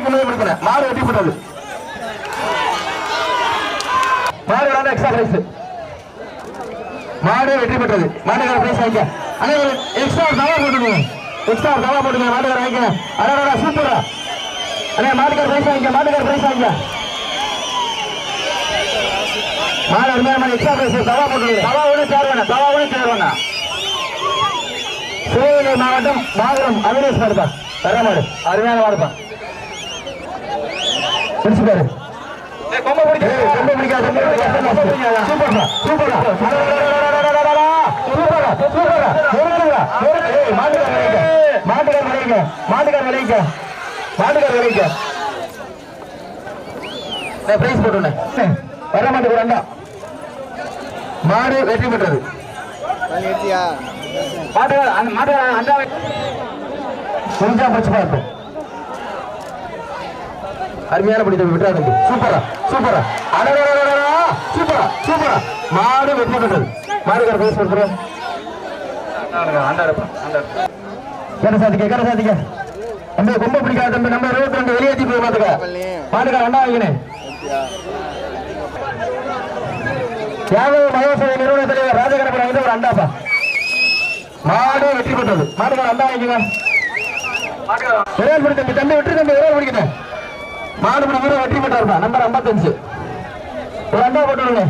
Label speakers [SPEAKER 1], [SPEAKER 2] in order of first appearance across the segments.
[SPEAKER 1] ரூபாய்க்கு முதல் கொடுக்கிறேன் மாடு வெட்டி போட்டது. மாடு எக்ஸ்ட்ரா பிரைஸ் மாடு வெற்றி பெற்றது மாட்டுக்கார பிரைஸ் வாங்க அண்ணா எக்ஸ்ட்ரா தவா போட்டுங்க எக்ஸ்ட்ரா தவா போட்டுங்க மாட்டுக்கார வாங்க அடடா சூப்பரா அண்ணா மாட்டுக்கார பிரைஸ் வாங்க மாட்டுக்கார பிரைஸ் வாங்க மாடு அருமையான எக்ஸ்ட்ரா பிரைஸ் தவா போட்டுங்க தவா ஒன்று சேர் தவா ஒன்று சேர் சிவகங்கை மாவட்டம் மாதுரம் அவினேஷ் மாடுப்பா வர மாடு அருமையான மாடுப்பா பிடிச்சுப்பாரு கொம்ப பிடிக்காது கொம்ப பிடிக்காது சூப்பர்ப்பா சூப்பரா சூப்பரா சூப்பரா நெருங்குறா ஏய் மாட்டுக்கார விளைவிக்க மாட்டுக்கார விளைவிக்க மாட்டுக்கார விளைவிக்க மாட்டுக்கார விளைவிக்க நான் பிரைஸ் போட்டுனேன் வர மாட்டேங்குது ரெண்டா மாடு வெற்றி பெற்றது. மாட்டுக்கார அந்த மாட்டுக்கார அந்த கொஞ்சம் பிரச்சனை பார்ப்போம். அருமையான படி தம்பி விட்டா தம்பி. சூப்பரா சூப்பரா. அடடடடடா சூப்பரா சூப்பரா. மாடு வெற்றி பெற்றது. மாடுகார பேச கொடுத்துறோம் கர சாதிக்க கர சாதிக்க? தம்பி ரொம்ப பிடிக்காத தம்பி நம்ம இருபத்தி ரெண்டு வெளியேற்றி போய் மாத்துக்க மாட்டுக்கார அண்ணா வைக்கணும்
[SPEAKER 2] ஏற்றியா
[SPEAKER 1] யாதவ மகோசவ நிறுவன தலைவர் ராஜகணபதி ஐந்து ஒரு அண்டாப்பா. மாடு வெற்றி பெற்றது. மாட்டுக்கார அண்டா வைக்குங்க தம்பி தம்பி விட்டு தம்பி விரைவில் பிடிக்கிட்டேன் மாடு பிடி வீரர் வெற்றி பெற்றாருப்பா நம்பர் ஐம்பத்தஞ்சு. ஒரு அண்டா போட்டுருங்க.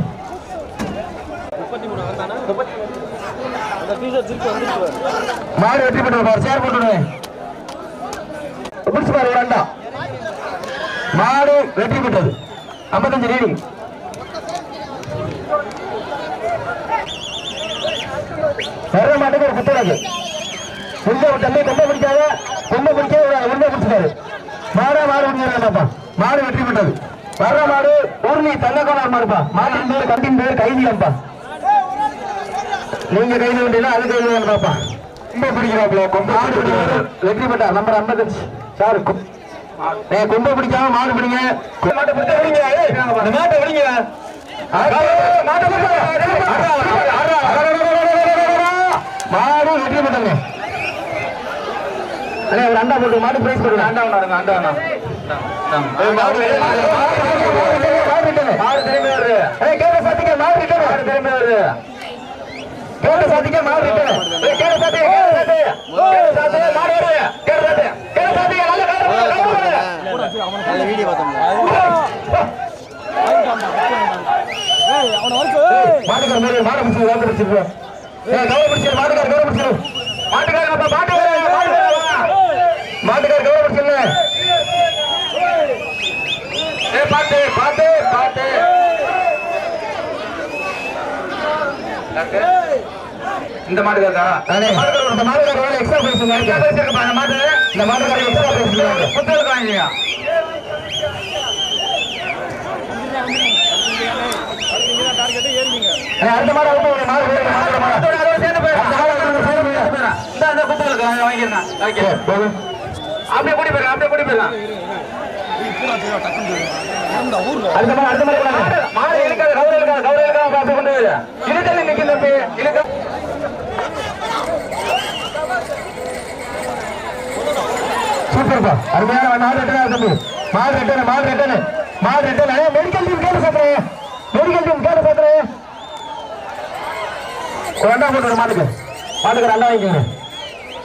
[SPEAKER 1] மாடு வெற்றி பெற்றாருப்பா சேர் போட்டுருங்க. பிடிச்சு பாரு ஒரு அண்டா. மாடு வெற்றி பெற்றது ஐம்பத்தஞ்சு ரீடிங் வர மாட்டுக்கு ஒரு புத்தகம் உள்ள தம்பி கொம்ப பிடிக்காத கொம்ப பிடிக்காத உள்ள பிடிச்சிட்டாரு மாடு மாடு வெற்றி பெற்றது வர்ற மாடு ஊர்லி தங்கக்கோணார் மாடுப்பா மாட்டின் பேர் கட்டின் பேர் கைதியம்பா நீங்க கைது வேண்டியனா அது கைது வேண்டாப்பா கொம்ப பிடிக்கிறாப்ல மாடு பிடிக்கிறாரு வெற்றி பெற்றார் நம்பர் ஐம்பத்தஞ்சு சார் கொம்ப பிடிக்காம மாடு பிடிங்க மாட்டை பிடிச்சா விடுங்க மாட்டை விடுங்க மாடு வெற்றி பெற்றாங்க அண்ணே ஒரு அண்டா போட்டு மாடு பிரைஸ் போடுங்க அண்டா ஒண்ணு அண்டா அண்ணா மாடு திரும்பி வருது ஏய் கேட்ட சாத்திக்க மாடு ரிட்டர்ன் மாடு திரும்பி வருது கேட்ட சாத்திக்க மாடு ரிட்டர்ன் ஏய் கேட்ட சாத்திக்க கேட்ட சாத்திக்க கேட்ட சாத்திக்க மாடு வருது கேட்ட மாட்டுக்கார மாடு பிடிச்சி கவலை பிடிச்சிரு மாட்டுக்கார கவலை பிடிச்சிரு மாட்டுக்கார கவலை பிடிச்சிருங்க பாத்து பாத்து பாத்து.
[SPEAKER 3] இந்த மாடு
[SPEAKER 1] அண்ணே இந்த எக்ஸ்ட்ரா
[SPEAKER 3] மாடு
[SPEAKER 1] இந்த மாட்டுக்கார எக்ஸ்ட்ரா
[SPEAKER 3] புத்தகம் வாங்கியா
[SPEAKER 1] அடுத்த மாடு அடுத்த மாடு மாடு மாடு
[SPEAKER 3] சேர்ந்து போயிரு. இந்த அந்த ஓகே. அப்படியே போயிடலாம் அப்படியே போயிடலாம்.
[SPEAKER 1] மாடு அடுத்த கொண்டாங்க.
[SPEAKER 3] மாடு இழுக்காத கவுர இழுக்காத கவுர இழுக்காம பார்த்து கொண்டு இழுத்தல் நிற்கும் தம்பி. இழுக்க.
[SPEAKER 1] சூப்பர்ப்பா அருமையான மாடு ரிட்டர்ன் தம்பி? மாடு ரிட்டர்ன் மாடு ரிட்டர்ன் மாடு ரிட்டர்ன் மெடிக்கல் டீம் கேட்டு சாத்துறேன் மெடிக்கல் டீம் கேட்டு சாத்துறேன் ஒரு அண்டா போட்டு மாட்டுக்கு. மாட்டுக்கு ரெண்டா வாங்கிக்கோங்க.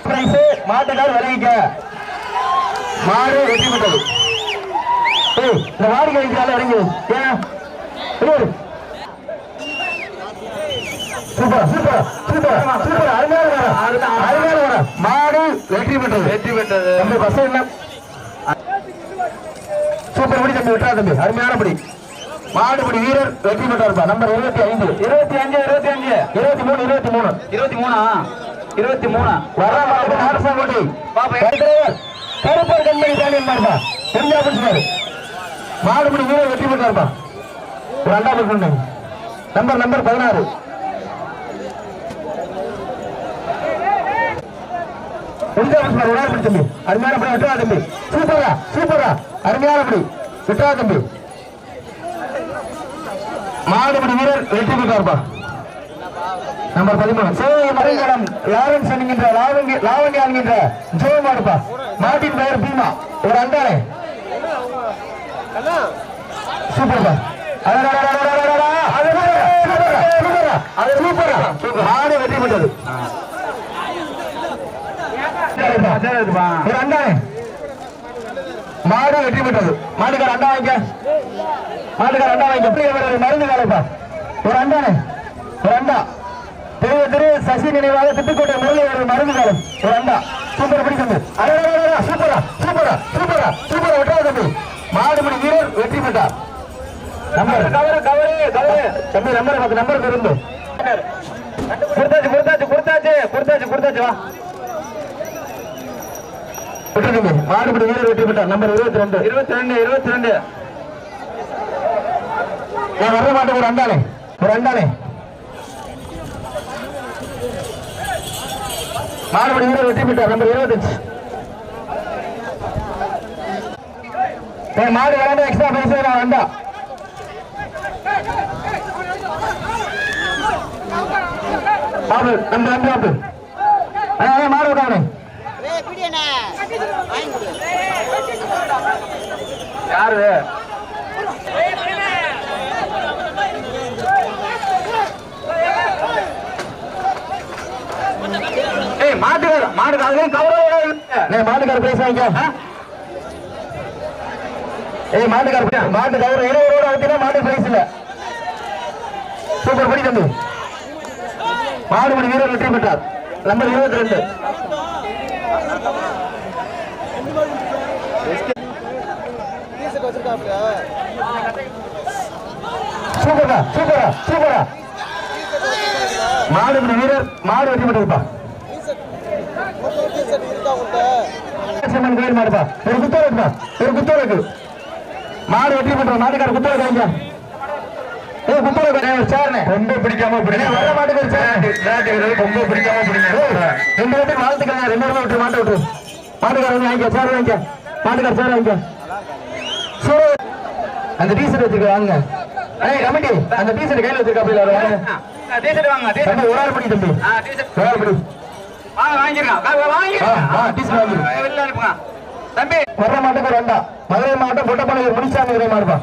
[SPEAKER 1] பிரைஸ் மாட்டுக்கார் விளைவிக்க மாடு வெற்றி பெற்றது. இந்த மாடு கழிக்கிறால இறங்கி ஏன். Super super super super. அருமையான வரம் அருமையான வரம் மாடு வெற்றி பெற்றது.
[SPEAKER 3] வெற்றி பெற்றது.
[SPEAKER 1] தம்பி பஸ் என்ன? சூப்பர் படி தம்பி விட்டா தம்பி. அருமையான படி. மாடுபடி வீரர் வெற்றி பெற்றார்ப்பா நம்பர் இருபத்தி ஐந்து.
[SPEAKER 3] இருபத்தி அஞ்சு இருபத்தி அஞ்சு.
[SPEAKER 1] இருபத்தி மூணு இருபத்தி மூணு.
[SPEAKER 3] இருபத்தி மூணா? இருபத்தி மூணா?
[SPEAKER 1] வர மாடு நாரசாங்கோட்டை
[SPEAKER 3] பாப்பா.
[SPEAKER 1] கருப்பர் கண்மணி தாண்டி மாடுப்பா தெரிஞ்சா பிடிச்சாரு மாடுபிடி வீரர் வெற்றி பெற்றார்பா ரெண்டாம் பக்கம் நம்பர் நம்பர் பதினாறு. தம்பி. அருமையான படி விட்டுறா தம்பி. சூப்பரா சூப்பரா அருமையான படி. விட்டுறா தம்பி. மாடுபிடி வீரர் வெற்றி பெற்றார்பா நம்பர் பதிமூணு. மறைகடம் லாரன்ஸ் என்கின்ற மாட்டின் பெயர் பீமா. ஒரு அண்டானே சூப்பர் சூப்பரா, அது மாடு வெற்றி பெற்றது ஒரு அண்டானே மாடு வெற்றி பெற்றது மாட்டுக்கார அண்டா வாங்கிக்க மாட்டுக்கார அண்டா வாங்கிக்க எப்படி மருந்து காலைப்பா ஒரு அண்டானே ஒரு அண்டா திரு திரு சசி நினைவாக திட்டுக்கோட்டை முரளி மருந்து காலம் ஒரு அண்டா சூப்பர் பிடிக்கிறது சூப்பரா சூப்பரா சூப்பரா சூப்பரா வெட்டாத மாடுபடி வீரர் வெற்றி பெற்றார். Number cover cover cover. தம்பி நம்பர் பத்து நம்பர் இருந்து கொடுத்தாச்சு கொடுத்தாச்சு கொடுத்தாச்சு கொடுத்தாச்சு கொடுத்தாச்சு வா. மாடுபடி வீரர் வெற்றி பெற்றார் நம்பர் இருபத்தி ரெண்டு இருபத்தி ரெண்டு இருபத்தி ரெண்டு நான் வர மாட்டேன் ஒரு அண்டானே ஒரு அண்டானே மாடுபடி வீரர் வெற்றி பெற்றார். நம்பர் இருபத்தஞ்சு. என் மாடு விளாண்டா எக்ஸ்ட்ரா பேச நான் வேண்டாம் ஆபு நம்ம வந்து ஆபு அண்ணா மாடு
[SPEAKER 4] விட்டாரு
[SPEAKER 1] பேசுவாங்க ஏய் மாட்டுக்கார மாட்டு கவர இருபது ரூபா அவுத்தினா மாட்டு பிரைஸ் இல்ல சூப்பர் படி தம்பி மாடுபடி வீரர் வெற்றி பெற்றார் நம்பர் இருபத்தி ரெண்டு
[SPEAKER 2] டீசர்ட்
[SPEAKER 1] சூப்பரா சூப்பரா சூப்பரா மாடுபடி வீரர் மாடு வெற்றி பெற்றிருப்பா கோயில் மாடுப்பா ஒரு குத்தம் இருக்குப்பா ஒரு குத்தம் இருக்கு மாடு வெற்றி பெற்ற மாட்டுக்கார குத்தம் வைங்க ஏ குத்தம் இருக்கு சேர்னே ரொம்ப பிடிக்காம பிடிங்க. வர மாட்டுக்கு சேர் ரொம்ப பிடிக்காம பிடிங்க. ரெண்டு பேருக்கு வாழ்த்துக்கள் ரெண்டு பேரும் விட்டு மாட்டு விட்டு மாட்டுக்கார வந்து வாங்கிக்க சேர் வாங்கிக்க. மாட்டுக்கார சேர் வாங்கிக்க. சோ அந்த டீசர்ட் வச்சுக்க வாங்க. ஏய் கமிட்டி அந்த டீசர்ட் கையில வச்சிருக்கா அப்படி வாங்க
[SPEAKER 3] டீசர்ட் வாங்க
[SPEAKER 1] தம்பி ஒரு ஆள் பிடி தம்பி.
[SPEAKER 3] டீசர்ட்
[SPEAKER 1] ஒரு ஆள் பிடி.
[SPEAKER 3] வாங்க
[SPEAKER 1] ஆ, ஆ, டீசர்ட்
[SPEAKER 3] வெளில அனுப்புங்க. தம்பி.
[SPEAKER 1] வர மாட்டுக்கு ரெண்டா மதுரை மாவட்டம் புட்டப்பாளையம் முனிசாமி இறை
[SPEAKER 3] மாறுபா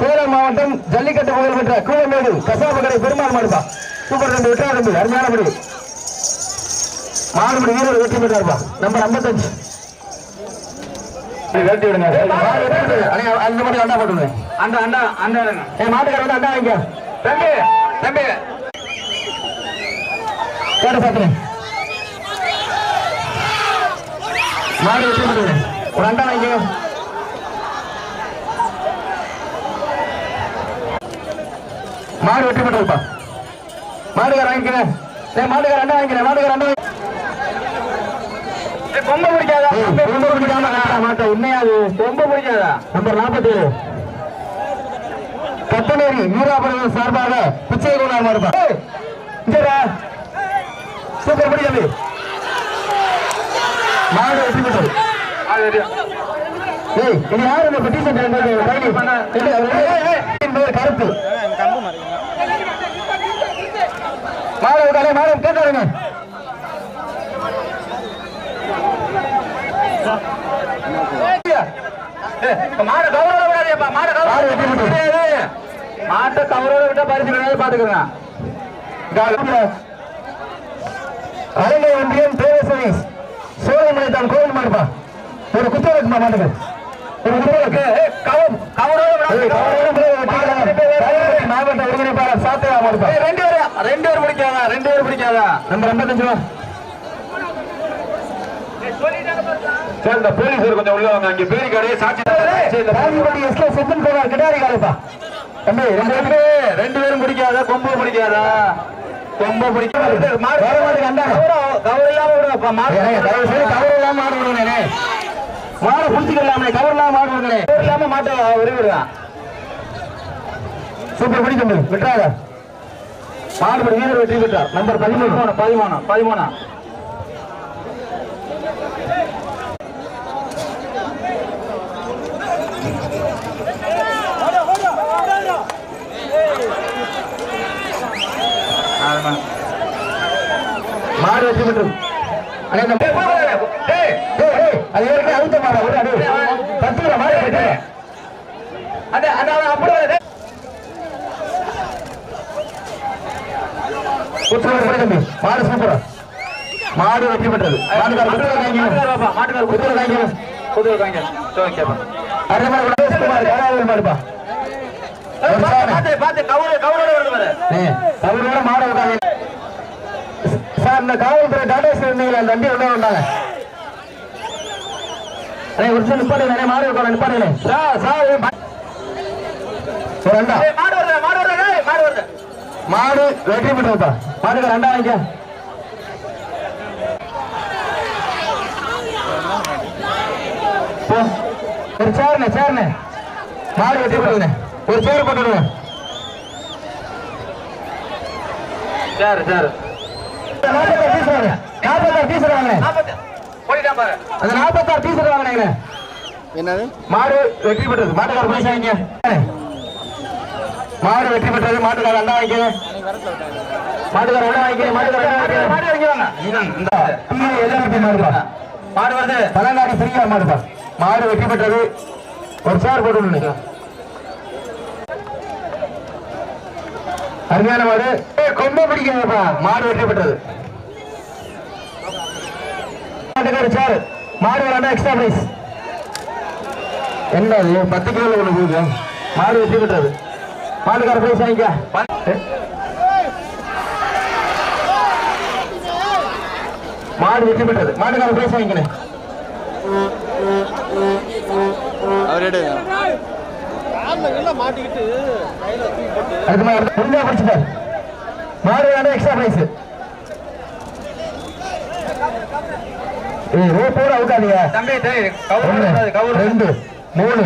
[SPEAKER 1] சேலம் மாவட்டம் ஜல்லிக்கட்டு புகழ் பெற்ற கூலமேடு கசாபு கடை பெருமாள் மாடுபா சூப்பர் ரெண்டு விட்டா ரெண்டு அருமையான படி. மாடுபடி வீரர் வெற்றி பெற்றார்பா நம்பர் ஐம்பத்தஞ்சு. விரட்டி விடுங்க. அந்த மாதிரி அண்டா போட்டுருங்க.
[SPEAKER 3] அண்டா அண்டா
[SPEAKER 1] அண்டா மாட்டுக்கார அண்டா வைங்க
[SPEAKER 3] தம்பி தம்பி.
[SPEAKER 1] கேட்ட சாத்துறேன் மாடு வெற்றி பெற்றது ஒரு அண்டா வாங்கிக்க. மாடு வெற்றி பெற்றதுப்பா மாடுகார வாங்கிக்கிறேன் மாடுகார அண்டா வாங்கிக்கிறேன். மாடுகார அண்டா
[SPEAKER 3] கொம்பை பிடிக்காதா?
[SPEAKER 1] ரொம்ப பிடிக்காம மாட்டேன் உண்மையா அது?
[SPEAKER 3] கொம்பை பிடிக்காதா?
[SPEAKER 1] நம்பர் நாற்பத்தி ஏழு கத்தனேரி வீராபுரம் சார்பாக பிச்சை இங்கடா. சூப்பர் படி தம்பி மாடு வச்சுக்கிட்டோம் இது யாரு இந்த பெட்டிஷன் என்பது கருத்து மாடு கலை மாடு கேட்டாருங்க
[SPEAKER 3] மாடை கௌரவ விடாதேப்பா மாடை கௌரவ மாட்டை கௌரவ விட்டா பரிசு பாத்துக்கிறேன்
[SPEAKER 1] அரணை ஒன்றியம் தேவை சர்வீஸ் சோழமலை தான் கோவில் மாடுப்பா ஒரு குத்து இருக்குமா மாட்டுக்கு. ஒரு குத்து இருக்கு. கவம் மாவட்ட ஒருங்கிணைப்பாளர் சாத்தையா மாடுப்பா
[SPEAKER 3] ரெண்டு பேரும் ரெண்டு பேர் பிடிக்காதா ரெண்டு பேர் பிடிக்காதா.
[SPEAKER 1] நம்ம எண்பத்தஞ்சு ரூபா
[SPEAKER 3] சேர்ந்த போலீசர் கொஞ்சம் உள்ள வாங்க. அங்க பேரி கடையே சாட்சி
[SPEAKER 1] கிடாரி காலப்பா. ரெண்டு
[SPEAKER 3] பேரும் பிடிக்காதா கொம்பு பிடிக்காதா.
[SPEAKER 1] மாட்டுக்கு அண்டா
[SPEAKER 3] கவர் இல்லாம விடுங்கப்பா மாடு
[SPEAKER 1] தயவு செய்து கவர் இல்லாம மாடு விடுங்கண்ணே. மாடை புடிச்சுக்கலாமே கவர் இல்லாம மாடு விடுங்கண்ணே.
[SPEAKER 3] கவர் இல்லாம மாட்டை உருவிடுங்க
[SPEAKER 1] சூப்பர் படி தம்பி விட்டுறாத. மாடுபடி வீரர் வெற்றி பெற்றார் நம்பர் பதிமூணு
[SPEAKER 3] பதிமூணு பதிமூணு. அது
[SPEAKER 1] ஏற்கனவே அழுத்த மாறா ஒரு அடி.
[SPEAKER 3] பத்து மாதிரி அண்ணா அண்ணா அப்படி
[SPEAKER 1] உத்தரவு மாடு சூப்பரா மாடு வெற்றி பெற்றது. மாடு மாடு இந்த காவல்துறை டாடா இருந்தீங்களா அந்த வண்டி உள்ள வந்தாங்க. ஒரு நிமிஷம் நிப்பாட்டு நிறைய மாடு இருக்கா நிப்பாட்டு சார் சார் ஒரு ரெண்டா?
[SPEAKER 3] ஏய், மாடு வருது மாடு வருது மாடு வருது.
[SPEAKER 1] மாடு வெற்றி பெற்றதா? மாடுக்கு ரெண்டா வாங்க ஒரு சேர்ண்ணே சேர்ண்ணே மாடு வெற்றி பெற்றதுண்ணே ஒரு சேர் போட்டுடுங்க.
[SPEAKER 3] சரி சரி.
[SPEAKER 1] நாற்பத்தாறு பீஸ் வாங்க நாற்பத்தாறு பீஸ் வாங்கினேன் அந்த நாற்பத்தாறு பீஸ் வாங்கினேங்க
[SPEAKER 2] என்னது
[SPEAKER 1] மாடு வெற்றி பெற்றது மாட்டுக்கார பைசா மாடு வெற்றி பெற்றது மாட்டுக்கார அண்டா வாங்கிக்க மாட்டுக்கார உள்ள வாங்கிக்க மாட்டுக்கார
[SPEAKER 3] மாடு வாங்கி இந்த
[SPEAKER 1] அம்மா எதிர்ப்பு மாடுப்பா
[SPEAKER 3] மாடு வருது
[SPEAKER 1] பழங்காடி பிரியா மாடுப்பா மாடு வெற்றி பெற்றது ஒரு சார் போட்டு அருமையான மாடு ஏய், கொம்பை பிடிக்காதப்பா. மாடு வெற்றி பெற்றது. மாட்டுக்கார மாடு வேண்டாம் எக்ஸ்ட்ரா பிரைஸ் என்ன அது பத்து கிலோ ஒன்று போகுது மாடு வெற்றி பெற்றது. மாட்டுக்கார பிரைஸ் வாங்கிக்க. மாடு வெற்றி பெற்றது. மாட்டுக்கார பிரைஸ் வாங்கிக்கணும்
[SPEAKER 2] அவர்
[SPEAKER 1] அதுக்கு பிடிச்சிட்டார் மாடு வேண்டாம் எக்ஸ்ட்ரா பிரைஸ் ஏய் ரோப்போட அவுக்காதீங்க.
[SPEAKER 3] தம்பி டேய் கவுரு
[SPEAKER 1] ஒண்ணு
[SPEAKER 3] வராது, கவுரு
[SPEAKER 1] ரெண்டு மூணு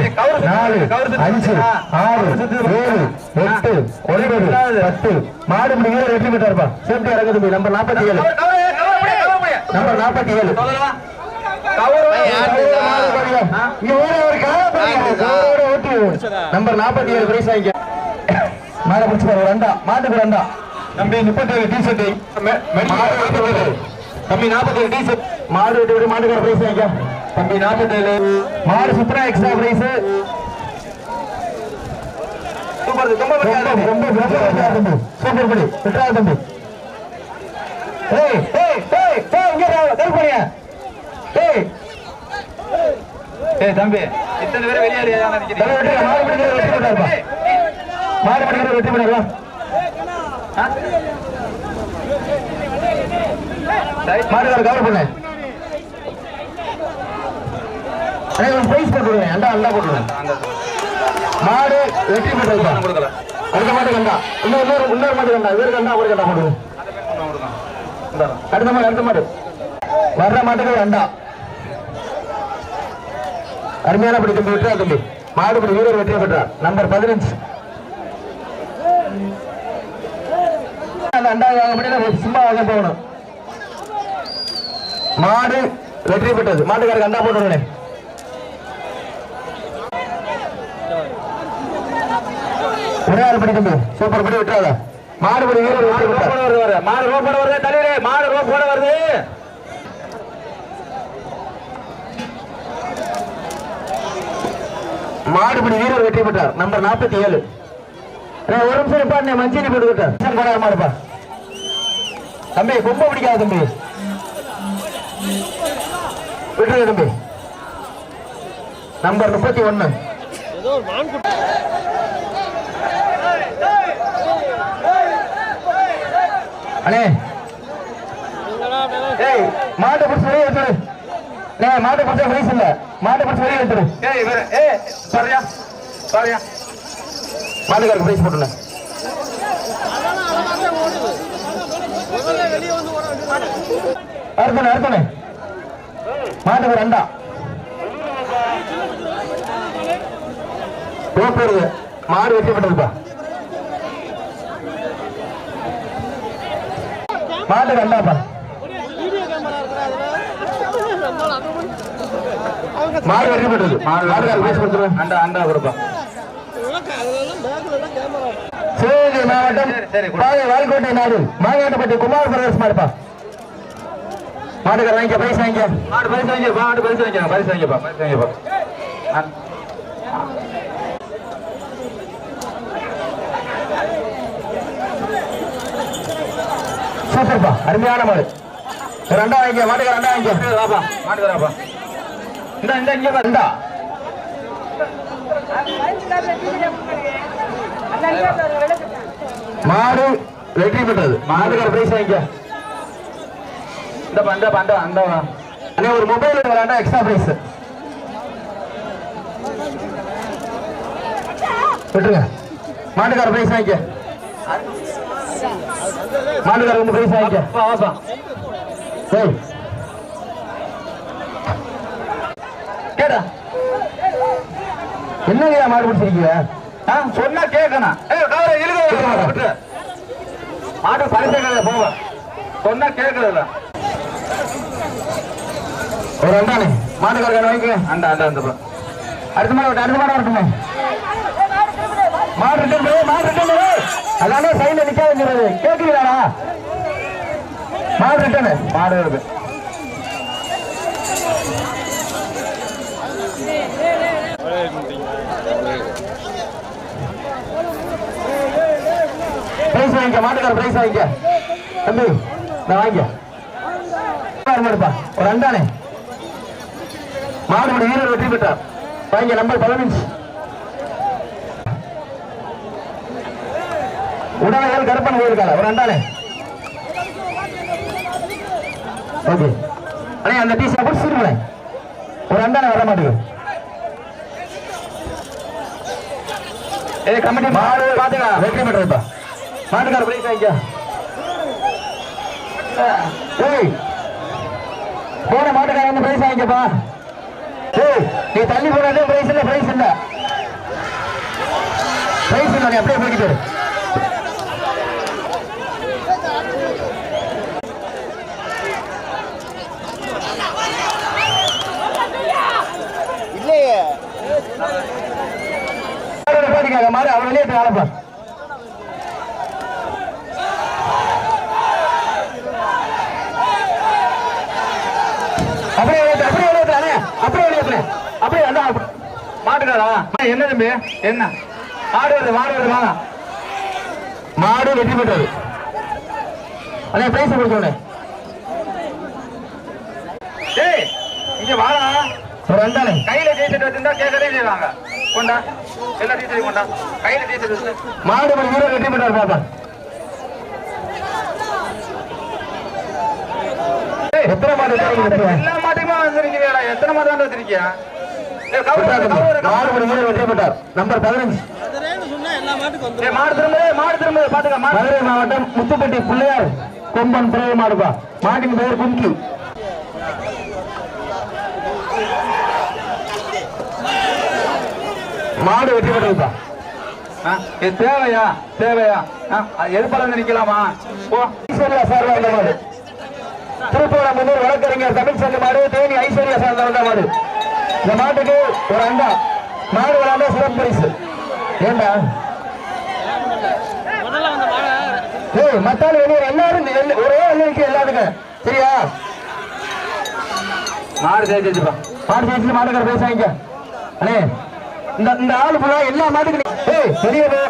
[SPEAKER 1] நாலு. அஞ்சு ஆறு. ஏழு எட்டு ஒன்பது. பத்து. மாடு வீரர் வெற்றி பெற்றாருப்பா சேஃப்டி நம்பர் நாற்பத்தி ஏழு. நம்பர் நாற்பத்தி ஏழு. நம்பர் நாற்பத்தி ஏழு பிரைஸ் வாங்கிக்க மாட பிடிச்சு ரெண்டா மாட்டுக்கு ரெண்டா தம்பி முப்பத்தி ஏழு டி ஷர்ட் தம்பி நாற்பத்தி ஏழு டி ஷர்ட் மாடு விட்டு விட்டு மாட்டுக்கார பிரைஸ் வாங்கிக்க தம்பி நாற்பத்தி ஏழு மாடு சுத்தரா எக்ஸ்ட்ரா பிரைஸ்
[SPEAKER 3] சூப்பர் ரொம்ப
[SPEAKER 1] ரொம்ப ரொம்ப தம்பி சூப்பர் படி. விட்டுறா தம்பி. ஏய் ஏய் ஏய் ஏய் இங்க கல் பண்ணியா ஏய்
[SPEAKER 3] ஏய் தம்பி இத்தனை பேர் வெளியாடி
[SPEAKER 1] மாடு பிடிக்கிற வெற்றி பெற்றாருப்பா. மாடுகார கவர் பண்ணு. பிரைஸ் போட்டுருங்க அண்டா அண்டா போட்டுருங்க. மாடு வெற்றி பெற்றதுப்பா
[SPEAKER 3] கொடுக்கல.
[SPEAKER 1] அடுத்த மாட்டு கண்டா. இன்னொரு இன்னொரு மாட்டு கண்டா. வேறு கண்டா ஒரு கண்டா போடுவோம் அடுத்த மாடு அடுத்த மாடு. வர்ற மாட்டுக்கு அருமையான படி தம்பி விட்டுறா தம்பி? மாடுபடி வீரர் வெற்றி பெற்றார். நம்பர் பதினஞ்சு. அந்த அண்டா வாங்க முடியல சும்மா வாங்க போகணும். மாடு வெற்றி பெற்றது. மாட்டுக்காரருக்கு அண்டா போட்டுருங்க ஒரே ஆள் படி சூப்பர் படி விட்டுறாத. மாடுபடி வீரர் மாடு
[SPEAKER 3] ரோப்
[SPEAKER 1] பெற்றார்
[SPEAKER 3] வருது மாடு ரோப் போட வருது தலைவரே மாடு ரோப் போட வருது.
[SPEAKER 1] மாடுபடி வீரர் வெற்றி பெற்றார். நம்பர் நாற்பத்தி ஏழு. ஒரு நிமிஷம் நிப்பாட்டு மஞ்சள் போட்டுக்கிட்டார் போடாத மாடுப்பா தம்பி கொம்ப பிடிக்காது தம்பி. விட்டுருங்க தம்பி. நம்பர் முப்பத்தி ஒன்னு. அண்ணே. ஏய் மாட்டை பிடிச்சி மாட்டை பிடிச்ச பிரைஸ் இல்லை மாட்டை பிடிச்சி வெளியே எடுத்துரு
[SPEAKER 3] ஏய் இவரு. ஏய் பாரியா பாரியா.
[SPEAKER 1] மாட்டுக்காரருக்கு பிரைஸ் போட்டுருங்க
[SPEAKER 2] அதெல்லாம் அழகா தான் ஓடுது முதல்ல வெளியே வந்து ஓட வேண்டியது
[SPEAKER 1] அடுத்தனே அடுத்தனே மாட்டுக்கு ரெண்டா தோப்புறது மாடு வெற்றி பெற்றதுப்பா மாட்டு ரெண்டாப்பா மாடு வெற்றி பெற்றது மாடு பேசி கொடுத்துருவேன்
[SPEAKER 3] அண்டா அண்டா கொடுப்பா.
[SPEAKER 1] சிவகங்கை மாவட்டம் பாகை வால்கோட்டை நாடு. மாங்காட்டப்பட்டி குமார் பிரதேசமா இருப்பா மாட்டுக்கார வாங்கிக்க பரிசு வாங்கிக்க.
[SPEAKER 3] மாடு பரிசு வாங்கி மாடு பரிசு வாங்கிக்க பரிசு வாங்கிப்பா பரிசு வாங்கிப்பா
[SPEAKER 1] சூப்பர்ப்பா. அருமையான மாடு. ரெண்டா வாங்கிக்க மாட்டுக்கார ரெண்டா வாங்கிக்க.
[SPEAKER 3] மாட்டுக்காரப்பா மாட்டுக்காரப்பா இந்த இந்த இங்க
[SPEAKER 1] ரெண்டா மாடு வெற்றி பெற்றது. மாடுக்கார பிரைஸ் வாங்கிக்க.
[SPEAKER 3] இந்த பண்ட பண்ட அந்த
[SPEAKER 1] அண்ணே ஒரு மொபைல் விளையாண்டா எக்ஸ்ட்ரா பிரைஸ் விட்டுருங்க மாட்டுக்கார பிரைஸ் வாங்கிக்க. மாட்டுக்கார பிரைஸ் வாங்கிக்க.
[SPEAKER 3] வாப்பா வாப்பா
[SPEAKER 1] ஏய் கேடா. என்னங்கய்யா மாடு பிடிச்சிருக்கீங்க?
[SPEAKER 3] ஆ சொன்னா கேட்கணும் ஏய் கவரை இழுக்க விட்டு. மாட்டு பரிசு கதை போவ. சொன்னா கேட்கறதில்ல
[SPEAKER 1] ஒரு ரெண்டானே மாட்டுக்கார வாங்கிக்கங்க
[SPEAKER 3] அந்த அண்டா அந்த பா.
[SPEAKER 1] அடுத்த மாடு வரட்டும், அடுத்த மாடு வரட்டுமே. மாடு ரிட்டன் மாடு ரிட்டன் எல்லாமே அதானே சைடுல நிக்காதுங்கிறது கேக்குறீங்களா மாடு ரிட்டனு
[SPEAKER 3] மாடு வருது
[SPEAKER 1] பிரைஸ் வாங்கிக்க மாட்டுக்கார பிரைஸ் வாங்கிக்க. தம்பி நான் வாங்கிக்க. மாடுப்பா ஒரு அண்டானே மாடு வீரர் வெற்றி பெற்றார். வாங்க நம்பர் பதினஞ்சு. உடனே கருப்பன் போயிருக்காங்க ஒரு அண்டானே ஓகே. அண்ணே அந்த டீ சாப்பிட்டு சிறுமலை ஒரு அண்டானே வர மாட்டேங்குது.
[SPEAKER 3] ஏய் கமிட்டி
[SPEAKER 1] மாடு. பாத்துக்கா வெற்றி பெற்றதுப்பா. மாட்டுக்கார பிரைஸ் வாங்கிக்க ஏய் போன மாட்டுக்கார வந்து பிரைஸ் வாங்கிக்கப்பா. ஏய் நீ தள்ளி போனதே பிரைஸ் இல்ல பிரைஸ் இல்ல. பிரைஸ் இல்ல நீ அப்படியே போய்கிட்டு போட்டிக்காக மாடு அவர் வெளியே அப்படியே வெளியே அப்படியே அண்ணே. அப்படியே வெளியே அப்படியே அந்த
[SPEAKER 3] மாட்டுக்காரா? என்ன தம்பி? என்ன? மாடு வருது மாடு வருது வாங்க.
[SPEAKER 1] மாடு வெற்றி பெற்றது அண்ணே பிரைஸ் கொடுக்கணும்
[SPEAKER 3] ஏய் இங்க வாடா.
[SPEAKER 1] ஒரு ரெண்டானே
[SPEAKER 3] கையில டீச்சர் வச்சிருந்தா கேட்கவே செய்வாங்க கொண்டா? எல்லா டீச்சரையும் கொண்டா? கையில டீச்சர்
[SPEAKER 1] மாடு மணி வீரர் வெற்றி பெற்றார் பாப்பா. எத்தனை மாடு
[SPEAKER 3] எல்லா மாட்டுக்குமே வந்திருக்கீங்களா எத்தனை மாடு தான்.
[SPEAKER 1] மாடு மணி வீரர் வெற்றி பெற்றார் நம்பர் பதினஞ்சு.
[SPEAKER 3] மாடு திரும்ப மாடு திரும்ப பாத்துக்க மாடு.
[SPEAKER 1] மதுரை மாவட்டம் முத்துப்பட்டி பிள்ளையார் கொம்பன் பிறகு மாடுப்பா மாட்டின் பெயர் கும்கி. மாடு வெற்றி பெற்றதுப்பா
[SPEAKER 3] இது தேவையா? தேவையா? எதிர்பார்த்து நிக்கலாமா போ.
[SPEAKER 1] ஐஸ்வர்யா சார்பா வந்த மாடு. திருப்பூரம் முன்னூர் வழக்கறிஞர் தமிழ் சங்க மாடு தேனி ஐஸ்வர்யா சார்ந்த வந்த மாடு. இந்த மாட்டுக்கு ஒரு அண்டா. மாடு விளாண்ட சிறப்பு பரிசு. ஏண்டா? ஏய் மத்தாள் வெளியே எல்லாரும் ஒரே எல்லைக்கு எல்லாத்துக்கும் சரியா?
[SPEAKER 3] மாடு ஜெயிச்சிருப்பா
[SPEAKER 1] மாடு ஜெயிச்சு மாட்டுக்கார பேசாங்க அண்ணே இந்த இந்த ஆளு ஃபுல்லா எல்லா மாட்டுக்கு ஏய் வெளியே போ.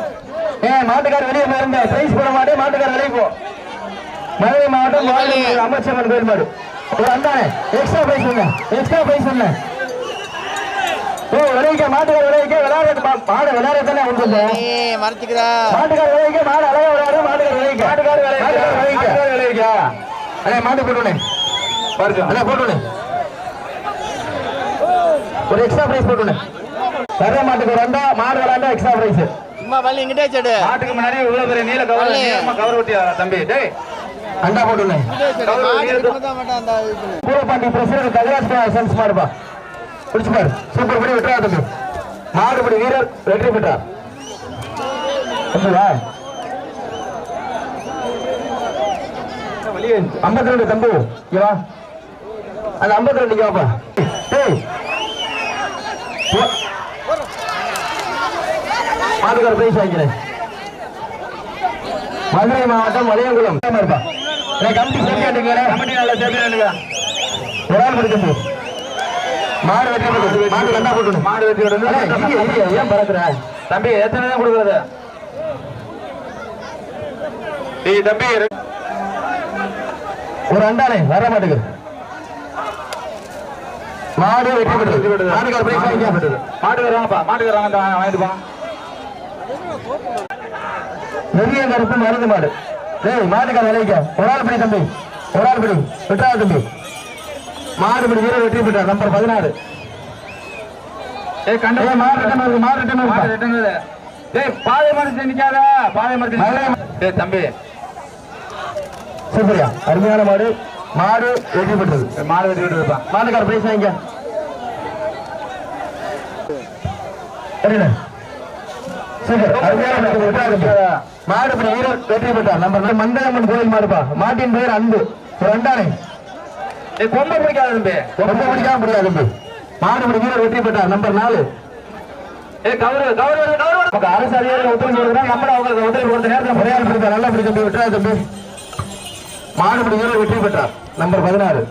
[SPEAKER 1] ஏய் மாட்டுக்கார வெளியே போயிருந்த பிரைஸ் போட மாட்டே மாட்டுக்கார வெளியே போ. மதுரை மாவட்டம் அமைச்சர் பேர் மாடு. ஒரு அந்தானே எக்ஸ்ட்ரா பிரைஸ் ஒண்ணு எக்ஸ்ட்ரா பிரைஸ் ஒண்ணு. ஓ விளைவிக்க மாட்டுக்கார விளைவிக்க விளையாடுறது மா- மாடு விளையாட தானே
[SPEAKER 4] மறைச்சிக்கிறா
[SPEAKER 1] மாட்டுக்கார விளைவிக்க மாடு அழகா விளையாடு மாட்டுக்கார விளைவிக்க.
[SPEAKER 3] மாட்டுக்கார விளைவிக்க. விளைவிக்க.
[SPEAKER 1] அண்ணே மாட்டு போட்டுனே
[SPEAKER 3] பாருங்க.
[SPEAKER 1] அண்ணா போட்டுனே ஒரு எக்ஸ்ட்ரா பிரைஸ் போட்டுனே தர மாட்டுக்கு ஒரு அண்டா மாடு விளையாண்டா எக்ஸ்ட்ரா பிரைஸ்
[SPEAKER 4] சும்மா வள்ளி இங்கிட்டே செடு
[SPEAKER 3] மாட்டுக்கு முன்னாடி இவ்வளவு பெரிய நீல கவர். நீளமா கவர் ஒட்டியா தம்பி? டேய்
[SPEAKER 1] அண்டா
[SPEAKER 4] இது
[SPEAKER 1] பூரப்பாண்டி பிரசிடண்ட் கஜராஜ் சென்ஸ் மாடுப்பா. பிடிச்சு பாரு. சூப்பர் படி வெட்டுறா தம்பி. மாடுபடி வீரர் வெற்றி பெற்றார் ஐம்பத்தி ரெண்டு தம்பு. இங்க வா. அந்த ஐம்பத்தி ரெண்டு வாப்பா. ஏய் போ. மாட்டுக்கார பிரைஸ் வாங்கிக்கிறேன் மதுரை மாவட்டம் வளையங்குளம் இருப்பா சேர்த்து
[SPEAKER 3] கமிட்டி நல்லா சேர்த்து
[SPEAKER 1] ஒரு ஆள் மாடு வெட்டி மாடு கண்டா போட்டு
[SPEAKER 3] மாடு வெட்டி
[SPEAKER 1] ஏன் பறக்குற?
[SPEAKER 3] தம்பி எத்தனை தான் கொடுக்குறது? தம்பி
[SPEAKER 1] ஒரு அண்டானே வர மாட்டேங்குது. மாடு வெற்றி பெற்றது மாட்டுக்கார பிரைஸ் வாங்கிக்க.
[SPEAKER 3] மாட்டுக்காரங்கப்பா மாட்டுக்காரங்க வாங்கிட்டு போங்க
[SPEAKER 1] நெறிய கருப்பு மருந்து மாடு. டேய் மாட்டுக்கார விளைவிக்க ஒரு ஆள் படி தம்பி. ஒரு ஆள் படி. விட்டுறா தம்பி. மாடு படி வீரர் வெற்றி பெற்றார். நம்பர் பதினாறு.
[SPEAKER 3] ஏய் கண்ட
[SPEAKER 1] மாடு ரிட்டன் வருது, மாடு ரிட்டன் வருது.
[SPEAKER 3] மாடு ரிட்டன் வருது. டேய் பாதை மரத்துல நிக்காத. பாதை நிக்காத. டேய் தம்பி.
[SPEAKER 1] சூப்பரியா. அருமையான மாடு. மாடு வெற்றி பெற்றது
[SPEAKER 3] மாடு வெட்டி விட்டுருப்பா
[SPEAKER 1] மாட்டுக்கார பிரைஸ் அருமையான மாடு. மாடு வீரர் வெற்றி பெற்றார். நம்பர் நாலு மண்டலம்மன் கோயில் மாடுப்பா. மாட்டின் பெயர் அன்பு.
[SPEAKER 3] ஏய் கொம்பை பிடிக்காத தம்பி.
[SPEAKER 1] ரொம்ப பிடிக்காம முடியாது தம்பி. மாடுபடி வீரர் வெற்றி பெற்றார். நம்பர் நாலு. அரசு அதிகாரிகள் ஒத்துழைப்பு கொடுக்குறாங்க நம்மளும் அவங்களுக்கு ஒத்துழைப்பு கொடுத்த நேரத்தில் முறையாக பிடித்த நல்லா பிடி தம்பி விட்டுறா தம்பி. மாடுபடி வீரர் வெற்றி பெற்றார். நம்பர் பதினாறு.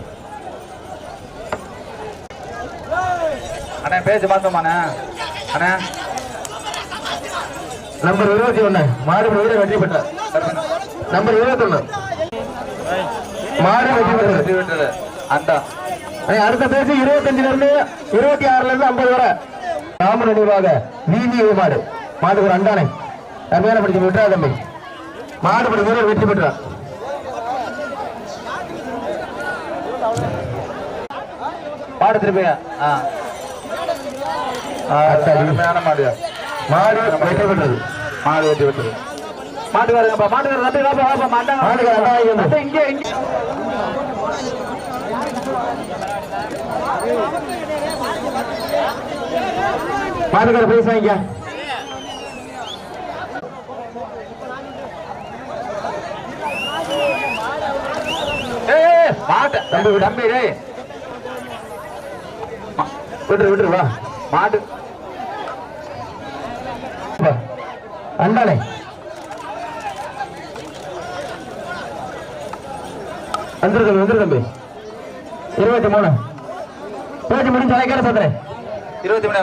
[SPEAKER 3] அண்ணா பேச்சு மாத்தோமாண்ணே அண்ணா?
[SPEAKER 1] நம்பர் இருபத்தி ஒண்ணு மாடுபடி வீரர் வெற்றி பெற்றார். நம்பர் இருபத்தி ஒண்ணு மாடு வெற்றி பெற்றது.
[SPEAKER 3] வெட்டி விட்டுரு அண்டா.
[SPEAKER 1] ஏய், அடுத்த பேச்சு இருபத்தஞ்சுல இருந்து இருபத்தி ஆறுல இருந்து ஐம்பது வரை. ராம நினைவாக வீதி மாடு மாடு ஒரு அண்டானை அருமையான படிச்சு விட்டுறா தம்பி. மாடுபடி வீரர் வெற்றி பெற்றார்.
[SPEAKER 3] பாடு திருப்பி. அருமையான மாடு.
[SPEAKER 1] மாடு வெற்றி பெற்றது
[SPEAKER 3] மாடு வெட்டி விட்டுரு மாட்டுக்காரங்கப்பா மாட்டுக்காரங்க தம்பி வாப்பா வாப்பா மாட்டாங்க. தம்பி, இங்கே இங்கே.
[SPEAKER 1] மாட்டுக்கார
[SPEAKER 3] மாட்டு. தம்பி
[SPEAKER 1] விட்டுரு விட்டுரு வா.
[SPEAKER 3] மாட்டு
[SPEAKER 1] அண்டாளே வந்துரு தம்பி வந்துரு தம்பி. இருபத்தி மூணு. பேச்சு முடிஞ்சு அழைக்கிற சொல்றேன்.
[SPEAKER 3] இருபத்தி மூணு.